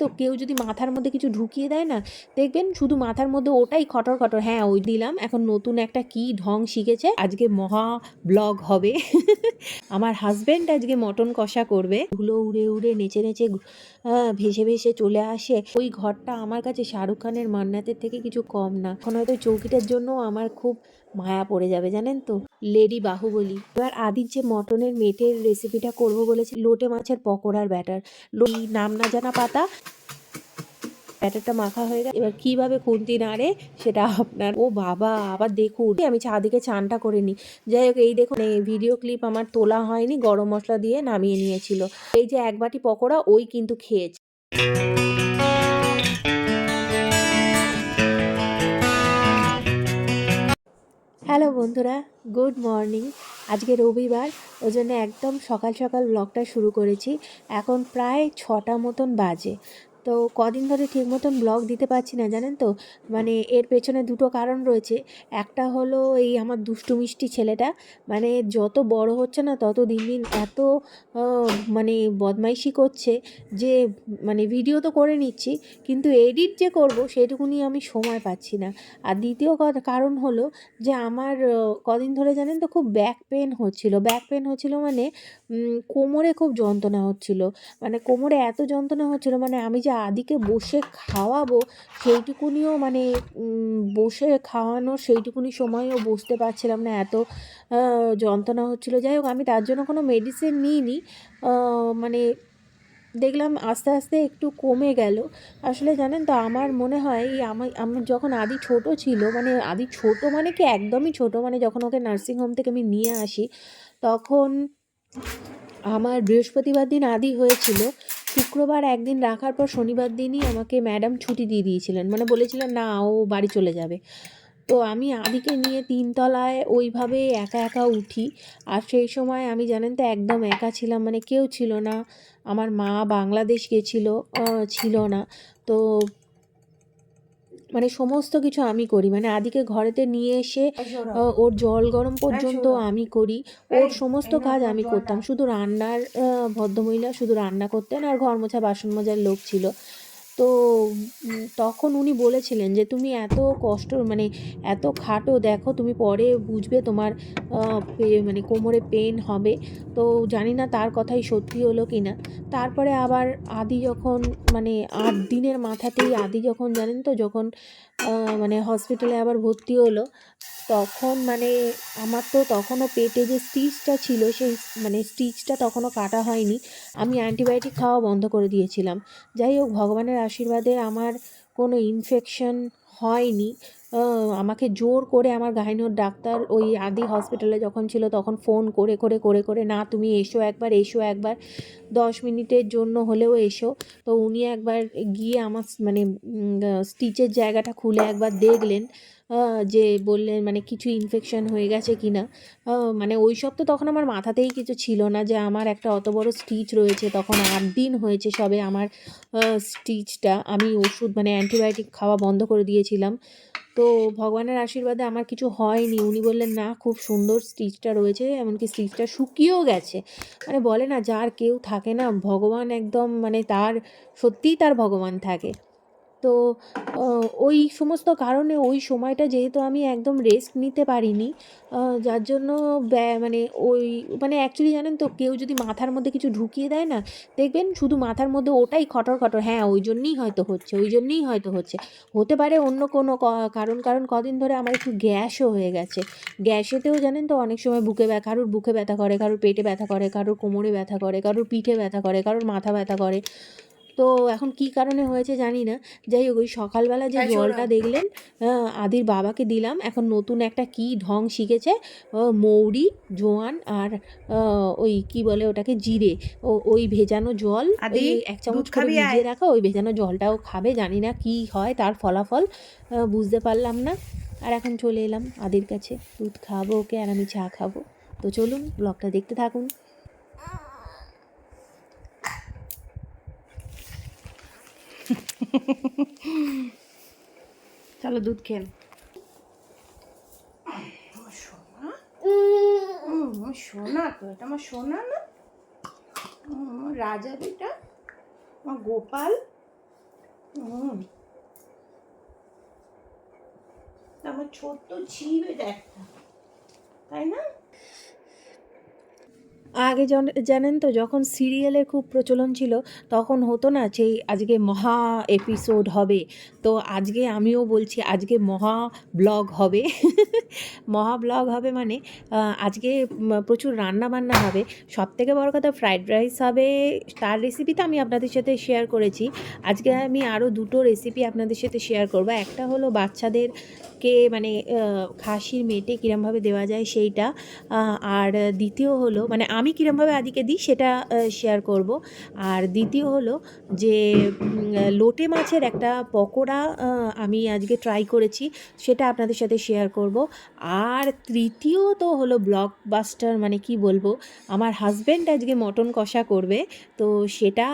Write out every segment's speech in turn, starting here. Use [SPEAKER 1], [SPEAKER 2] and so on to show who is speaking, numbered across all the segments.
[SPEAKER 1] তো কেউ যদি মাথার মধ্যে কিছু ঢুকিয়ে দেয় না, দেখবেন শুধু মাথার মধ্যে ওটাই খটর খটর। হ্যাঁ ওই দিলাম, এখন নতুন একটা কি ঢং শিখেছে। আজকে মহা ব্লগ হবে। আমার হাজবেন্ড আজকে মটন কষা করবে। ধুলো উড়ে উড়ে নেচে নেচে ভেসে ভেসে চলে আসে। ওই ঘরটা আমার কাছে শাহরুখ খানের মান্নাতের থেকে কিছু কম না। এখন হয়তো চৌকিটার জন্য আমার খুব মায়া পড়ে যাবে, জানেন তো? লেডি বাহুবলী। এবার আদির যে মটনের মেটের রেসিপিটা করব বলেছে, লোটে মাছের পকোড়ার ব্যাটার নাম না জানা পাতা, ব্যাটারটা মাখা হয়ে গেছে। এবার কীভাবে খুন্তি নাড়ে, সেটা আপনার ও বাবা, আবার দেখুন। আমি চাদিকে চানটা করে নিই। যাই হোক, এই দেখুন, এই ভিডিও ক্লিপ আমার তোলা হয়নি, গরম মশলা দিয়ে নামিয়ে নিয়েছিল। এই যে এক বাটি পকোড়া, ওই কিন্তু খেয়েছে। হ্যালো বন্ধুরা, গুড মর্নিং। আজকে রবিবার ওই জন্য একদম সকাল সকাল ব্লগটা শুরু করেছি। এখন প্রায় ছটা মতন বাজে। তো কদিন ধরে ঠিক মতন ব্লগ দিতে পারছি না, জানেন তো? মানে এর পেছনে দুটো কারণ রয়েছে। একটা হলো এই আমার দুষ্টু মিষ্টি ছেলেটা মানে যত বড় হচ্ছে না তত দিন দিন এত মানে বদমাইশি করছে যে মানে ভিডিও তো করে নিচ্ছি, কিন্তু এডিট যে করব সেটুকুনি আমি সময় পাচ্ছি না। আর দ্বিতীয় কারণ হলো যে আমার কদিন ধরে জানেন তো খুব ব্যাক পেন হচ্ছিল। ব্যাক পেন হচ্ছিল মানে কোমরে খুব যন্ত্রণা হচ্ছিল। মানে কোমরে এত যন্ত্রণা হচ্ছিল মানে আমি যে আদিকে বসে খাওয়াবো, সেইটুকুনিও মানে বসে খাওয়ানোর সেইটুকুনি সময়ও বসতে পারছিলাম না। এত যন্ত্রণা হচ্ছিল। যাই হোক, আমি তার জন্য কোনো মেডিসিন নিইনি। মানে দেখলাম আস্তে আস্তে একটু কমে গেল। আসলে জানেন তো, আমার মনে হয় এই আমার আমার যখন আদি ছোট ছিল মানে আদি ছোট মানে কি একদমই ছোট মানে যখন ওকে নার্সিংহোম থেকে আমি নিয়ে আসি, তখন আমার বৃহস্পতিবার দিন আদি হয়েছিল। শুক্রবার একদিন রাখার পর শনিবার দিনই আমাকে ম্যাডাম ছুটি দিয়ে দিয়েছিলেন। মানে বলেছিলেন, না, ও বাড়ি চলে যাবে। তো আমি আদিকে নিয়ে তিনতলায় ওইভাবে একা একা উঠি। আর সেই সময় আমি, জানেন তো, একদম একা ছিলাম। মানে কেউ ছিল না। আমার মা বাংলাদেশ গেছিল ছিল না। তো মানে সমস্ত কিছু আমি করি। মানে আদিকে ঘরেতে নিয়ে এসে ওর জল গরম পর্যন্ত আমি করি। ওর সমস্ত কাজ আমি করতাম। শুধু রান্নার ভদ্রমহিলা শুধু রান্না করতেন আর ঘর মোছা বাসন মোজার লোক ছিল। তো তখন উনি বলেছিলেন যে, তুমি এত কষ্ট মানে এত খাটো, দেখো তুমি পরে বুঝবে তোমার মানে কোমরে পেন হবে। তো জানি না তার কথাই সত্যি হলো কি না তারপরে আবার আদি যখন মানে আট দিনের মাথাতেই আদি যখন জানেন তো, যখন মানে হসপিটালে আবার ভর্তি হলো। তখন মানে আমার তো তখনও পেটে যে স্টিচটা ছিল, সেই মানে স্টিচটা তখনও কাটা হয়নি। আমি অ্যান্টিবায়োটিক খাওয়া বন্ধ করে দিয়েছিলাম। যাই হোক, ভগবানের আশীর্বাদে আমার কোনো ইনফেকশন হয়নি। আমাকে জোর করে আমার গাইনোর ডাক্তার ওই আদি হসপিটালে যখন ছিল তখন ফোন করে করে করে করে, না, তুমি এসো একবার এসো একবার। দশ মিনিটের জন্য হলেও এসো। তো উনি একবার গিয়ে আমার মানে স্টিচের জায়গাটা খুলে একবার দেখলেন যে বললেন মানে কিছু ইনফেকশন হয়ে গেছে কি না? মানে ওই সব তো তখন আমার মাথাতেই কিছু ছিল না যে আমার একটা অত বড় স্টিচ রয়েছে। তখন আট দিন হয়েছে সবে আমার স্টিচটা আমি ওষুধ মানে অ্যান্টিবায়োটিক খাওয়া বন্ধ করে দিয়েছিলাম। তো ভগবানের আশীর্বাদে আমার কিছু হয়নি। উনি বললেন, না, খুব সুন্দর স্টিচটা রয়েছে, এমনকি স্টিচটা শুকিয়েও গেছে। মানে বলে না, যার কেউ থাকে না, ভগবান একদম মানে তার, সত্যিই তার ভগবান থাকে। তো ওই সমস্ত কারণে ওই সময়টা যেহেতু আমি একদম রেস্ট নিতে পারিনি যার জন্য মানে ওই মানে অ্যাকচুয়ালি জানেন তো কেউ যদি মাথার মধ্যে কিছু ঢুকিয়ে দেয় না, দেখবেন শুধু মাথার মধ্যে ওটাই খটর খটর হ্যাঁ ওই জন্যই হয়তো হচ্ছে, ওই জন্যই হয়তো হচ্ছে। হতে পারে অন্য কোনো কারণ কারণ কদিন ধরে আমার একটু গ্যাসও হয়ে গেছে। গ্যাসেতেও জানেন তো অনেক সময় বুকে ব্যথা কারোর বুকে ব্যথা করে, কারোর পেটে ব্যথা করে, কারোর কোমরে ব্যথা করে, কারোর পিঠে ব্যথা করে, কারোর মাথা ব্যথা করে। তো এখন কি কারণে হয়েছে জানি না। যাই হোক ওই সকালবেলা যে জলটা দেখলেন আদির বাবাকে দিলাম। এখন নতুন একটা কি ঢং শিখেছে মৌরি জোয়ান আর ওই কি বলে ওটাকে জিরে। ও ওই ভেজানো জল এক চামচ করে ভিজিয়ে রাখা ওই ভেজানো জলটাও খাবে জানি না কি হয় তার ফলাফল বুঝতে পারলাম না। আর এখন চলে এলাম আদির কাছে দুধ খাব ওকে আর আমি চা খাব। তো চলুন ব্লগটা দেখতে থাকুন।
[SPEAKER 2] চলো দুধ খেন সোনা তো, এটা আমার সোনা না? রাজা বেটা আমার গোপাল। আমার ছোট্ট ছিঁড়ে একটা, তাই না?
[SPEAKER 1] আগে জন- জানেন তো, যখন সিরিয়ালের খুব প্রচলন ছিল, তখন হতো না যে আজকে মহা এপিসোড হবে। তো আজকে আমিও বলছি, আজকে মহা ব্লগ হবে। মহা ব্লগ হবে মানে আজকে প্রচুর রান্না বান্না হবে। সব থেকে বড় কথা ফ্রাইড রাইস হবে। তার রেসিপি তো আমি আপনাদের সাথে শেয়ার করেছি। আজকে আমি আরও দুটো রেসিপি আপনাদের সাথে শেয়ার করব। একটা হলো বাচ্চাদেরকে মানে খাসির মেটে কীরমভাবে দেওয়া যায় সেইটা আর দ্বিতীয় হলো মানে আমি কীরমভাবে আদিকে দিই সেটা শেয়ার করব। আর দ্বিতীয় হলো যে লোটে মাছের একটা পকোড়া আমি আজকে ট্রাই করেছি, সেটা আপনাদের সাথে শেয়ার করব। আর তৃতীয়ত হলো ব্লকবাস্টার মানে কি বলব, আমার হাজব্যান্ড আজকে মটন কষা করবে, তো সেটা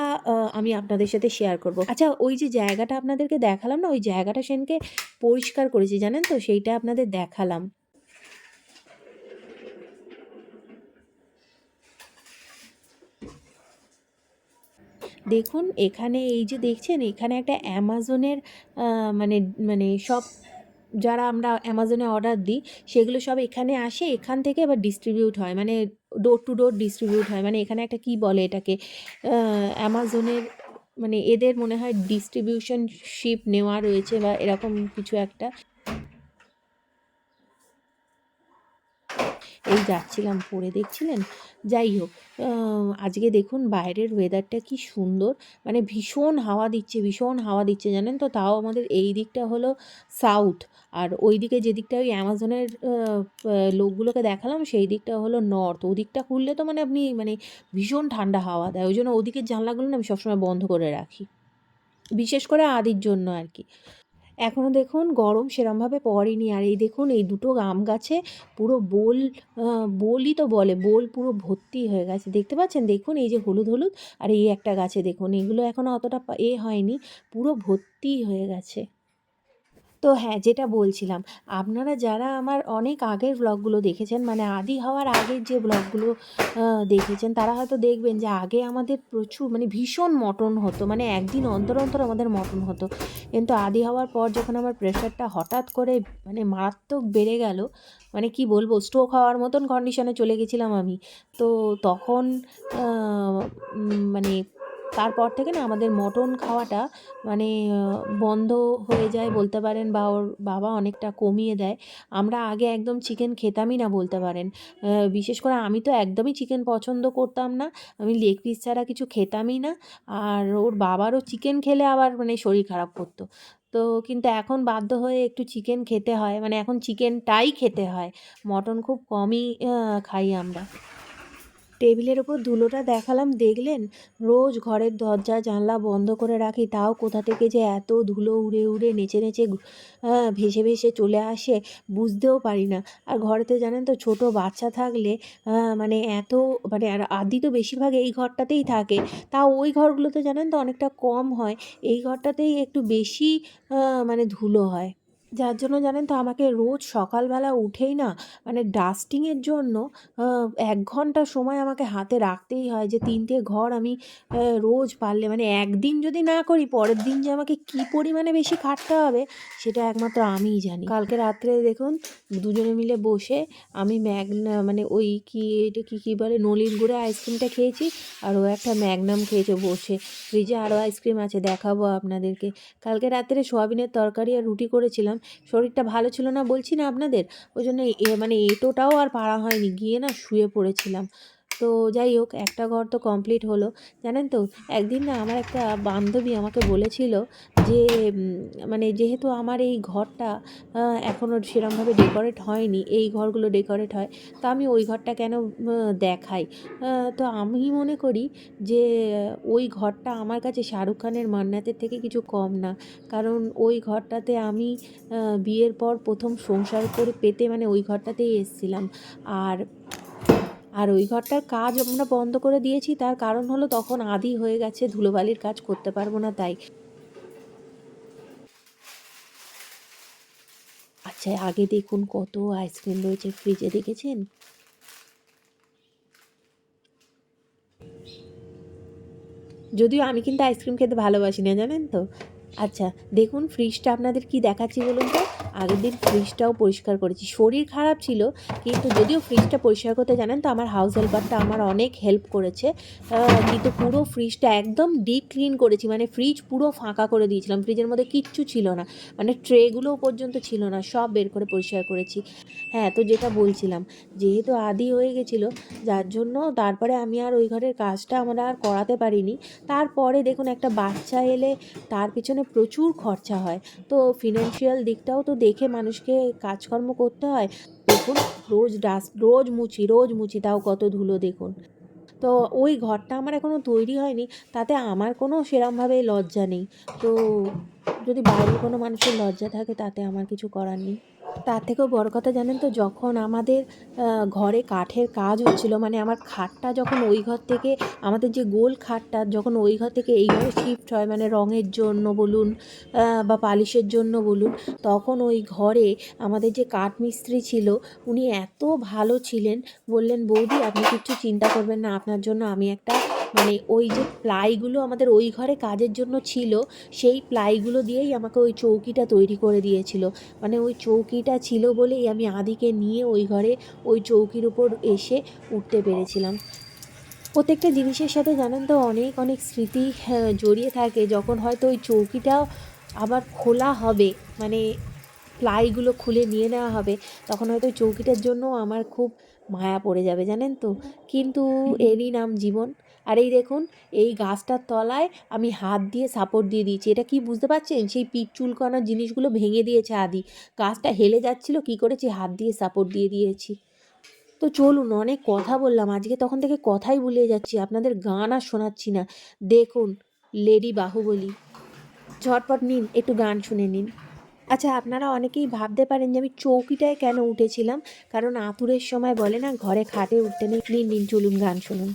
[SPEAKER 1] আমি আপনাদের সাথে শেয়ার করব। আচ্ছা ওই যে জায়গাটা আপনাদেরকে দেখালাম না, ওই জায়গাটা সেনকে পরিষ্কার করেছি, জানেন? তো সেইটা আপনাদের দেখালাম। দেখুন, এখানে এই যে দেখছেন, এখানে একটা অ্যামাজনের মানে মানে সব যারা আমরা অ্যামাজনে অর্ডার দিই, সেগুলো সব এখানে আসে, এখান থেকে আবার ডিস্ট্রিবিউট হয় মানে ডোর টু ডোর ডিস্ট্রিবিউট হয় মানে এখানে একটা কি বলে এটাকে অ্যামাজনের মানে এদের মনে হয় ডিস্ট্রিবিউশন শিপ নেওয়া রয়েছে বা এরকম কিছু একটা। এই যাচ্ছিলাম পড়ে, দেখছিলেন? যাই হোক আজকে দেখুন বাইরের ওয়েদারটা কি সুন্দর মানে ভীষণ হাওয়া দিচ্ছে, ভীষণ হাওয়া দিচ্ছে, জানেন তো? তাও আমাদের এই দিকটা হলো সাউথ আর ওই দিকে যে দিকটা ওই অ্যামাজনের লোকগুলোকে দেখালাম, সেই দিকটা হলো নর্থ ওদিকটা খুললে তো মানে আপনি মানে ভীষণ ঠান্ডা হাওয়া দেয়, ওই জন্য ওদিকের জানলাগুলো না আমি সবসময় বন্ধ করে রাখি, বিশেষ করে আদির জন্য আর কি। এখনও দেখুন গরম সেরমভাবে পড়েনি। আর এই দেখুন, এই দুটো আম গাছে পুরো বোল বোলই তো বলে, বোল পুরো ভর্তি হয়ে গেছে। দেখতে পাচ্ছেন? দেখুন এই যে হলুদ হলুদ, আর এই একটা গাছে দেখুন, এগুলো এখনও অতটা এ হয়নি, পুরো ভর্তি হয়ে গেছে। তো হ্যাঁ যেটা বলছিলাম, আপনারা যারা আমার অনেক আগের ব্লগগুলো দেখেছেন মানে আদি হওয়ার আগের যে ব্লগগুলো দেখেছেন, তারা হয়তো দেখবেন যে আগে আমাদের প্রচুর মানে ভীষণ মটন হতো মানে একদিন অন্তর অন্তর আমাদের মটন হতো। কিন্তু আদি হওয়ার পর যখন আমার প্রেশারটা হঠাৎ করে মানে মারাত্মক বেড়ে গেল মানে কি বলব স্ট্রোক হওয়ার মতন কন্ডিশনে চলে গেছিলাম আমি। তো তখন মানে তারপর থেকে না আমাদের মটন খাওয়াটা মানে বন্ধ হয়ে যায় বলতে পারেন বা ওর বাবা অনেকটা কমিয়ে দেয়। আমরা আগে একদম চিকেন খেতামই না বলতে পারেন। বিশেষ করে আমি তো একদমই চিকেন পছন্দ করতাম না। আমি লেগ পিস ছাড়া কিছু খেতামই না। আর ওর বাবারও চিকেন খেলে আবার মানে শরীর খারাপ করতো। তো কিন্তু এখন বাধ্য হয়ে একটু চিকেন খেতে হয়। মানে এখন চিকেনটাই খেতে হয়। মটন খুব কমই খাই আমরা। টেবিলের ওপর ধুলোটা দেখালাম, দেখলেন? রোজ ঘরের দরজা, জানলা বন্ধ করে রাখি, তাও কোথা থেকে যে এত ধুলো উড়ে উড়ে নেচে নেচে ভেসে ভেসে চলে আসে, বুঝতেও পারি না। আর ঘরেতে জানেন তো, ছোট বাচ্চা থাকলে মানে এত মানে আর আদি তো বেশিরভাগ এই ঘরটাতেই থাকে। তাও ওই ঘরগুলোতে জানেন তো, অনেকটা কম হয়। এই ঘরটাতেই একটু বেশি মানে ধুলো হয়। যার জন্য জানেন তো আমাকে রোজ সকালবেলা উঠেই না মানে ডাস্টিংয়ের জন্য এক ঘণ্টা সময় আমাকে হাতে রাখতেই হয় যে তিনটে ঘর আমি রোজ পারলে মানে একদিন যদি না করি পরের দিন যে আমাকে কী পরিমাণে বেশি খাটতে হবে সেটা একমাত্র আমিই জানি। কালকে রাত্রে দেখুন দুজনে মিলে বসে আমি ম্যাগনা মানে ওই কি এটা কী কী বলে নলিন গুঁড়ে আইসক্রিমটা খেয়েছি আর ও একটা ম্যাগনাম খেয়েছে বসে। ফ্রিজে আরও আইসক্রিম আছে দেখাবো আপনাদেরকে। কালকে রাত্রে সোয়াবিনের তরকারি আর রুটি করেছিলাম শরীরটা ভালো ছিল না বলছি না আপনাদের? ওই জন্য মানে এটোটাও আর পারা হয়নি। গিয়ে না শুয়ে পড়েছিলাম। তো যাই হোক, একটা ঘর তো কমপ্লিট হলো। জানেন তো, একদিন না আমার একটা বান্ধবী আমাকে বলেছিল যে মানে যেহেতু আমার এই ঘরটা এখনও সেরমভাবে ডেকোরেট হয়নি, এই ঘরগুলো ডেকোরেট হয়, তো আমি ওই ঘরটা কেন দেখাই? তো আমি মনে করি যে, ওই ঘরটা আমার কাছে শাহরুখ খানের মান্নাতের থেকে কিছু কম না। কারণ ওই ঘরটাতে আমি বিয়ের পর প্রথম সংসার করে পেতে মানে ওই ঘরটাতেই এসেছিলাম। আর আর ওই ঘরটার কাজ আমরা বন্ধ করে দিয়েছি, তার কারণ হলো তখন আদি হয়ে গেছে, ধুলোবালির কাজ করতে পারব না তাই। আচ্ছা আগে দেখুন কত আইসক্রিম রয়েছে, ফ্রিজে দেখেছেন যদিও আমি কিন্তু আইসক্রিম খেতে ভালোবাসি না, জানেন তো? আচ্ছা দেখুন ফ্রিজটা আপনাদের কি দেখাচ্ছি বলুন তো? আগের দিন ফ্রিজটাও পরিষ্কার করেছি। শরীর খারাপ ছিল, কিন্তু যদিও ফ্রিজটা পরিষ্কার করতে জানেন তো, আমার হাউস হেল্পারটা আমার অনেক হেল্প করেছে। কিন্তু পুরো ফ্রিজটা একদম ডিপ ক্লিন করেছি। মানে ফ্রিজ পুরো ফাঁকা করে দিয়েছিলাম। ফ্রিজের মধ্যে কিচ্ছু ছিল না। মানে ট্রেগুলোও পর্যন্ত ছিল না, সব বের করে পরিষ্কার করেছি। হ্যাঁ তো যেটা বলছিলাম, যেহেতু আদি হয়ে গেছিল, যার জন্য তারপরে আমি আর ওই ঘরের কাজটা আমরা আর করাতে পারিনি। তারপরে দেখুন একটা বাচ্চা এলে, তার পিছনে প্রচুর খরচা হয়। তো ফিনান্সিয়াল দিকটাও তো দেখে মানুষকে কাজকর্ম করতে হয়। দেখুন, রোজ ডাস্ট রোজ মুছি রোজ মুছি, তাও কত ধুলো দেখুন। তো ওই ঘরটা আমার এখনও তৈরি হয়নি, তাতে আমার কোনো সেরমভাবে লজ্জা নেই। তো যদি বাইরের কোনো মানুষের লজ্জা থাকে, তাতে আমার কিছু করার নেই। তার থেকেও বড় কথা জানেন তো, যখন আমাদের ঘরে কাঠের কাজ হচ্ছিল মানে আমার খাটটা যখন ওই ঘর থেকে, আমাদের যে গোল খাটটা যখন ওই ঘর থেকে এই ঘরে শিফট হয় মানে রঙের জন্য বলুন বা পালিশের জন্য বলুন, তখন ওই ঘরে আমাদের যে কাঠ মিস্ত্রি ছিল, উনি এত ভালো ছিলেন, বললেন, বৌদি, আপনি কিচ্ছু চিন্তা করবেন না, আপনার জন্য আমি একটা মানে ওই যে প্লাইগুলো আমাদের ওই ঘরে কাজের জন্য ছিল সেই প্লাইগুলো দিয়েই আমাকে ওই চৌকিটা তৈরি করে দিয়েছিল। মানে ওই চৌকিটা ছিল বলেই আমি আদিকে নিয়ে ওই ঘরে ওই চৌকির উপর এসে উঠতে পেরেছিলাম। প্রত্যেকটা জিনিসের সাথে জানেন তো অনেক অনেক স্মৃতি হ্যাঁ, জড়িয়ে থাকে। যখন হয়তো ওই চৌকিটাও আবার খোলা হবে মানে প্লাইগুলো খুলে নিয়ে নেওয়া হবে তখন হয়তো ওই চৌকিটার জন্য আমার খুব মায়া পড়ে যাবে জানেন তো? কিন্তু এরই নাম জীবন। আর এই দেখুন, এই গাছটার তলায় আমি হাত দিয়ে সাপোর্ট দিয়ে দিয়েছি। এটা কি বুঝতে পারছেন? সেই পিঠ চুলকানোর জিনিসগুলো ভেঙে দিয়েছে আদি। গাছটা হেলে যাচ্ছিল, কি করেছি? হাত দিয়ে সাপোর্ট দিয়ে দিয়েছি। তো চলুন, অনেক কথা বললাম। আজকে তখন থেকে কথাই ভুলে যাচ্ছি। আপনাদের গান আর শোনাচ্ছি না। দেখুন, লেডি বাহুবলী। ঝটপট নিন, একটু গান শুনে নিন। আচ্ছা আপনারা অনেকেই ভাবতে পারেন যে আমি চৌকিটায় কেন উঠেছিলাম? কারণ আতুরের সময় বলে না, ঘরে খাটে উঠতে নেই। নিন নিন, চলুন গান শুনুন।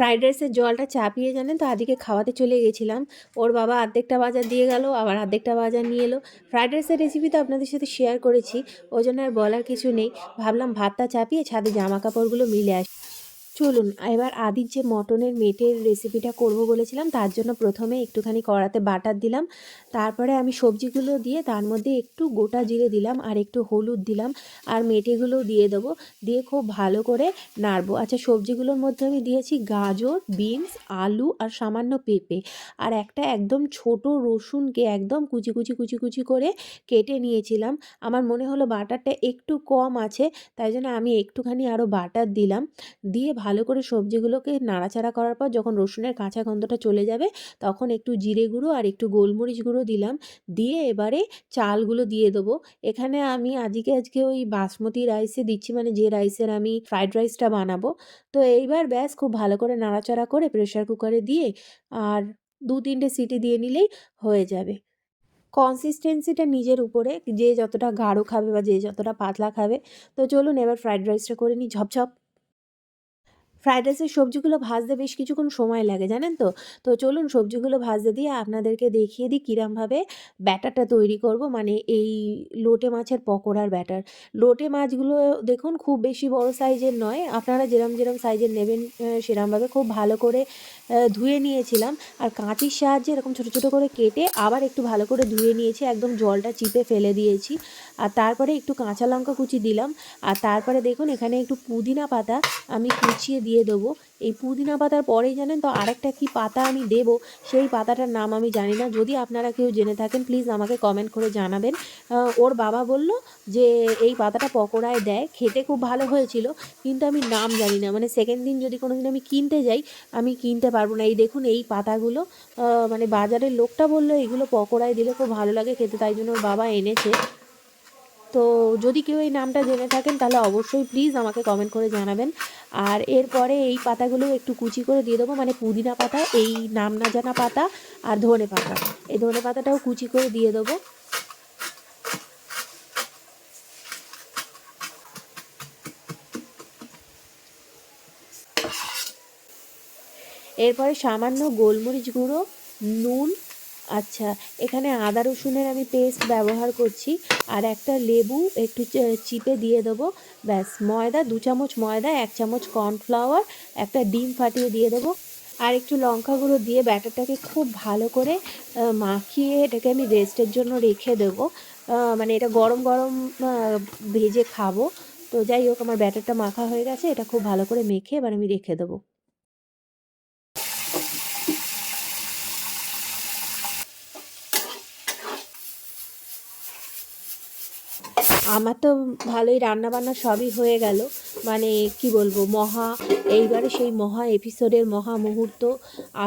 [SPEAKER 1] Fried রাইসের জলটা চাপিয়ে জানেন তো, আদিকে খাওয়াতে চলে গেছিলাম। ওর বাবা অর্ধেকটা বাজার দিয়ে গেল, আবার অর্ধেকটা বাজার নিয়ে এলো। ফ্রাইড রাইসের রেসিপি তো আপনাদের সাথে শেয়ার করেছি, ওই জন্য আর বলার কিছু নেই। ভাবলাম ভাতটা চাপিয়ে ছাদে জামা কাপড়গুলো মিলে আসি। চলুন, এবার আদির যে মটনের মেটের রেসিপিটা করব বলেছিলাম, তার জন্য প্রথমে একটুখানি কড়াতে বাটার দিলাম। তারপরে আমি সবজিগুলো দিয়ে তার মধ্যে একটু গোটা জিরে দিলাম আর একটু হলুদ দিলাম আর মেটেগুলো দিয়ে দেবো। দিয়ে খুব ভালো করে নাড়বো। আচ্ছা সবজিগুলোর মধ্যে আমি দিয়েছি গাজর, বিনস, আলু আর সামান্য পেঁপে। আর একটা একদম ছোট রসুনকে একদম কুচি কুচি কুচি কুচি করে কেটে নিয়েছিলাম। আমার মনে হলো বাটারটা একটু কম আছে, তাই জন্য আমি একটুখানি আরও বাটার দিলাম। দিয়ে ভালো করে সবজিগুলোকে নাড়াচাড়া করার পর যখন রসুনের কাঁচা গন্ধটা চলে যাবে, তখন একটু জিরে গুঁড়ো আর একটু গোলমরিচ গুঁড়ো দিলাম। দিয়ে এবারে চালগুলো দিয়ে দেবো। এখানে আমি আজকে আজকে ওই বাসমতি রাইসে দিচ্ছি মানে যে রাইসের আমি ফ্রাইড রাইসটা বানাবো। তো এইবার ব্যাস খুব ভালো করে নাড়াচাড়া করে প্রেশার কুকারে দিয়ে আর দু তিনটে সিটি দিয়ে নিলেই হয়ে যাবে। কনসিস্টেন্সিটা নিজের উপরে, যে যতটা গাঢ় খাবে বা যে যতটা পাতলা খাবে। তো চলুন এবার ফ্রাইড রাইসটা করে নিই ঝপঝপ। ফ্রাইড রাইসের সবজিগুলো ভাজতে বেশ কিছুক্ষণ সময় লাগে, জানেন তো? তো চলুন সবজিগুলো ভাজতে দিয়ে আপনাদেরকে দেখিয়ে দিই কীরমভাবে ব্যাটারটা তৈরি করব। মানে এই লোটে মাছের পকোড়ার ব্যাটার। লোটে মাছগুলো দেখুন খুব বেশি বড় সাইজের নয়, আপনারা যেরম যেরম সাইজের নেবেন সেরমভাবে খুব ভালো করে ধুয়ে নিয়েছিলাম। আর কাঁচির সাহায্যে এরকম ছোটো ছোটো করে কেটে আবার একটু ভালো করে ধুয়ে নিয়েছি, একদম জলটা চিপে ফেলে দিয়েছি। আর তারপরে একটু কাঁচা লঙ্কা কুচি দিলাম। আর তারপরে দেখুন এখানে একটু পুদিনা পাতা আমি কুচিয়ে দিয়ে দেবো। এই পুদিনা পাতার পরেই জানেন তো আরেকটা কি পাতা আমি দেব? সেই পাতাটার নাম আমি জানি না। যদি আপনারা কেউ জেনে থাকেন প্লিজ আমাকে কমেন্ট করে জানাবেন। ওর বাবা বলল যে, এই পাতাটা পকোড়ায় দেয়। খেতে খুব ভালো হয়েছিল, কিন্তু আমি নাম জানি না। মানে সেকেন্ড দিন যদি কোনো দিন আমি কিনতে যাই, আমি কিনতে পারব না। এই দেখুন, এই পাতাগুলো মানে বাজারের লোকটা বলল, এগুলো পকোড়ায় দিলে খুব ভালো লাগে খেতে। তাই জন্য ওর বাবা এনেছে। তো যদি কেউ এই নামটা জেনে থাকেন, তাহলে অবশ্যই প্লিজ আমাকে কমেন্ট করে জানাবেন। আর এরপরে এই পাতাগুলো একটু কুচি করে দিয়ে দেবো মানে পুদিনা পাতা, এই নাম না জানা পাতা আর ধনে পাতা। এই ধনে পাতাটাও কুচি করে দিয়ে দেবো। এরপরে সামান্য গোলমরিচ গুঁড়ো, নুন আচ্ছা এখানে আদা রসুনের আমি পেস্ট ব্যবহার করছি, আর একটা লেবু একটু চিপে দিয়ে দেবো, ব্যাস, ময়দা, দু চামচ ময়দা, এক চামচ কর্নফ্লাওয়ার একটা ডিম ফাটিয়ে দিয়ে দেবো, আর একটু লঙ্কা গুঁড়ো দিয়ে ব্যাটারটাকে খুব ভালো করে মাখিয়ে এটাকে আমি রেস্টের জন্য রেখে দেবো মানে এটা গরম গরম ভেজে খাব, তো যাই হোক, আমার ব্যাটারটা মাখা হয়ে গেছে, এটা খুব ভালো করে মেখে এবার আমি রেখে দেবো। আমার তো ভালোই রান্না বান্না সবই হয়ে গেল। মানে কি বলব মহা এইবারে সেই মহা এপিসোডের মহা মুহূর্ত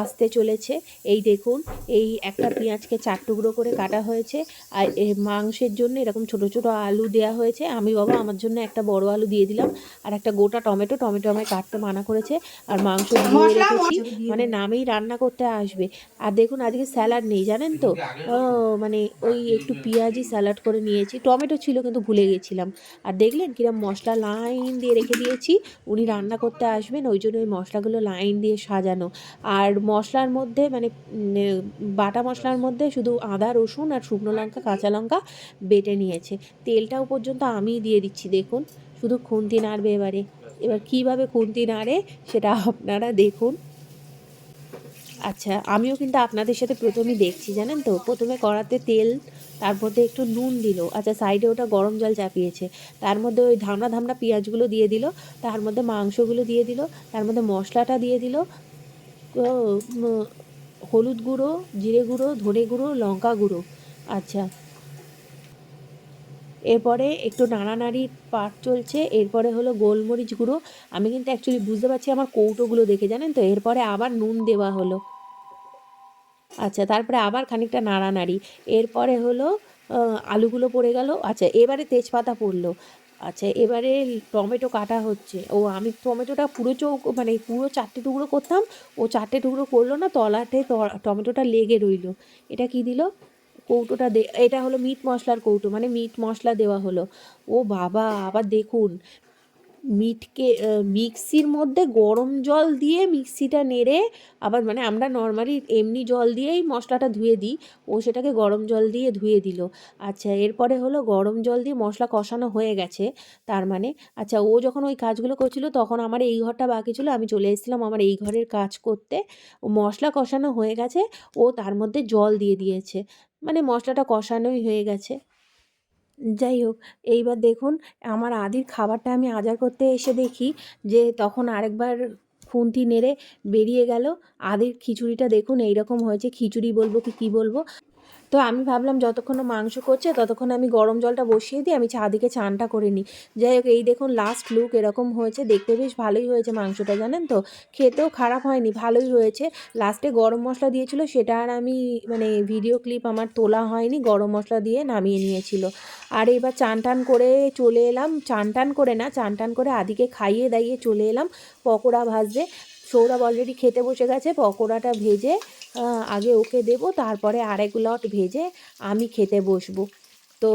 [SPEAKER 1] আসতে চলেছে। এই দেখুন এই একটা পেঁয়াজকে চার টুকরো করে কাটা হয়েছে। আর মাংসের জন্য এরকম ছোট ছোট আলু দেওয়া হয়েছে। আমি বাবা আমার জন্য একটা বড় আলু দিয়ে দিলাম। আর একটা গোটা টমেটো টমেটো আমায় কাটতে মানা করেছে। আর মাংস দিয়ে রেখেছি মানে নামেই রান্না করতে আসবে। আর দেখুন আজকে স্যালাড নেই জানেন তো? ও মানে ওই একটু পেঁয়াজি স্যালাড করে নিয়েছি। টমেটো ছিল কিন্তু ভুলে গেছিলাম। আর দেখলেন কিরম মশলা লাইন দিয়ে রেখে দিয়েছি। উনি রান্না করতে আসবেন, ওই জন্য ওই মশলাগুলো লাইন দিয়ে সাজানো। আর মশলার মধ্যে মানে বাটা মশলার মধ্যে শুধু আদা, রসুন আর শুকনো লঙ্কা, কাঁচা লঙ্কা বেটে নিয়েছে। তেলটাও পর্যন্ত আমি দিয়ে দিচ্ছি, দেখুন। শুধু খুন্তি নাড়বে এবারে। এবার কীভাবে খুন্তি নাড়ে সেটা আপনারা দেখুন। আচ্ছা আমিও কিন্তু আপনাদের সাথে প্রথমেই দেখছি, জানেন তো? প্রথমে কড়াতে তেল, তার মধ্যে একটু নুন দিল। আচ্ছা সাইডে ওটা গরম জল চাপিয়েছে। তার মধ্যে ওই ধামড়া ধামড়া পেঁয়াজগুলো দিয়ে দিল, তার মধ্যে মাংসগুলো দিয়ে দিল, তার মধ্যে মশলাটা দিয়ে দিল হলুদ গুঁড়ো, জিরে গুঁড়ো, ধনে গুঁড়ো, লঙ্কা গুঁড়ো। আচ্ছা। এরপরে একটু নাড়ানাড়ির পাট চলছে, এরপরে হলো গোলমরিচ গুঁড়ো। আমি কিন্তু অ্যাকচুয়ালি বুঝতে পারছি আমার কৌটোগুলো দেখে, জানেন তো? এরপরে আবার নুন দেওয়া হলো। আচ্ছা তারপরে আবার খানিকটা নাড়ানাড়ি। এরপরে হলো আলুগুলো পড়ে গেল। আচ্ছা এবারে তেজপাতা পড়ল। আচ্ছা এবারে টমেটো কাটা হচ্ছে। ও, আমি টমেটোটা পুরো চৌক মানে পুরো চারটে টুকরো করতাম। ও চারটে টুকরো করল না, তলাতে টমেটোটা লেগে রইল। এটা কি দিল? কৌটোটা দে, এটা হলো মিট মশলার কৌটো মানে মিট মশলা দেওয়া হলো। ও বাবা, আবার দেখুন। মিটকে মিক্সির মধ্যে গরম জল দিয়ে মিক্সিটা নেড়ে আবার মানে আমরা নর্মালি এমনি জল দিয়েই মশলাটা ধুয়ে দিই। ও সেটাকে গরম জল দিয়ে ধুয়ে দিল। আচ্ছা এরপরে হলো গরম জল দিয়ে মশলা কষানো হয়ে গেছে। তার মানে আচ্ছা ও যখন ওই কাজগুলো করছিল তখন আমার এই ঘরটা বাকি ছিল, আমি চলে এসেছিলাম আমার এই ঘরের কাজ করতে। মশলা কষানো হয়ে গেছে, ও তার মধ্যে জল দিয়ে দিয়েছে। মানে মশলাটা কষানোই হয়ে গেছে। যাই হোক, এইবার দেখুন আমার আদির খাবারটা আমি আজার করতে এসে দেখি যে তখন আরেকবার খুন্তি নেড়ে বেরিয়ে গেল। আদির খিচুড়িটা দেখুন এইরকম হয়েছে, খিচুড়ি বলব কি কি বলব? তো আমি ভাবলাম যতক্ষণ মাংস করছে, ততক্ষণ আমি গরম জলটা বসিয়ে দিই, আমি চাদিকে চানটা করে নিই। যাই হোক, এই দেখুন লাস্ট লুক এরকম হয়েছে, দেখতে বেশ ভালোই হয়েছে মাংসটা, জানেন তো? খেতেও খারাপ হয়নি, ভালোই হয়েছে। লাস্টে গরম মশলা দিয়েছিল, সেটা আর আমি মানে ভিডিও ক্লিপ আমার তোলা হয়নি, গরম মশলা দিয়ে নামিয়ে নিয়েছিল। আর এবার চান টান করে চলে এলাম, চান টান করে না, চান টান করে আদিকে খাইয়ে দাইয়ে চলে এলাম, পকোড়া ভাজতে। সৌরভ অলরেডি খেতে বসে গেছে, পকোড়াটা ভেজে আগে ওকে দেবো, তারপরে আরেক লট ভেজে আমি খেতে বসবো। তো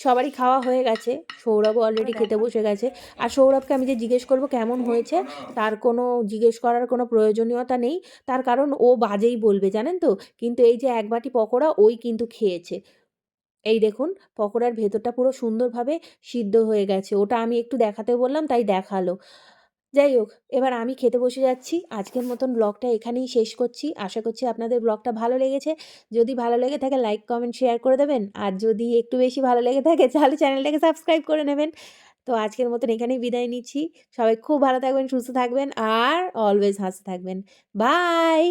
[SPEAKER 1] সবারই খাওয়া হয়ে গেছে সৌরভও অলরেডি খেতে বসে গেছে। আর সৌরভকে আমি যে জিজ্ঞেস করব কেমন হয়েছে, তার কোনো জিজ্ঞেস করার কোনো প্রয়োজনীয়তা নেই। তার কারণ ও বাজেই বলবে, জানেন তো? কিন্তু এই যে এক বাটি পকোড়া, ওই কিন্তু খেয়েছে। এই দেখুন, পকোড়ার ভেতরটা পুরো সুন্দরভাবে সিদ্ধ হয়ে গেছে। ওটা আমি একটু দেখাতে বললাম, তাই দেখাল। যাই হোক, এবার আমি খেতে বসে যাচ্ছি। আজকের মতন ব্লগটা এখানেই শেষ করছি। আশা করছি আপনাদের ব্লগটা ভালো লেগেছে। যদি ভালো লেগে থাকে লাইক কমেন্ট শেয়ার করে দেবেন। আর যদি একটু বেশি ভালো লেগে থাকে, তাহলে চ্যানেলটাকে সাবস্ক্রাইব করে নেবেন। তো আজকের মতন এখানেই বিদায় নিচ্ছি। সবাই খুব ভালো থাকবেন, সুস্থ থাকবেন, আর অলওয়েজ হাসতে থাকবেন। বাই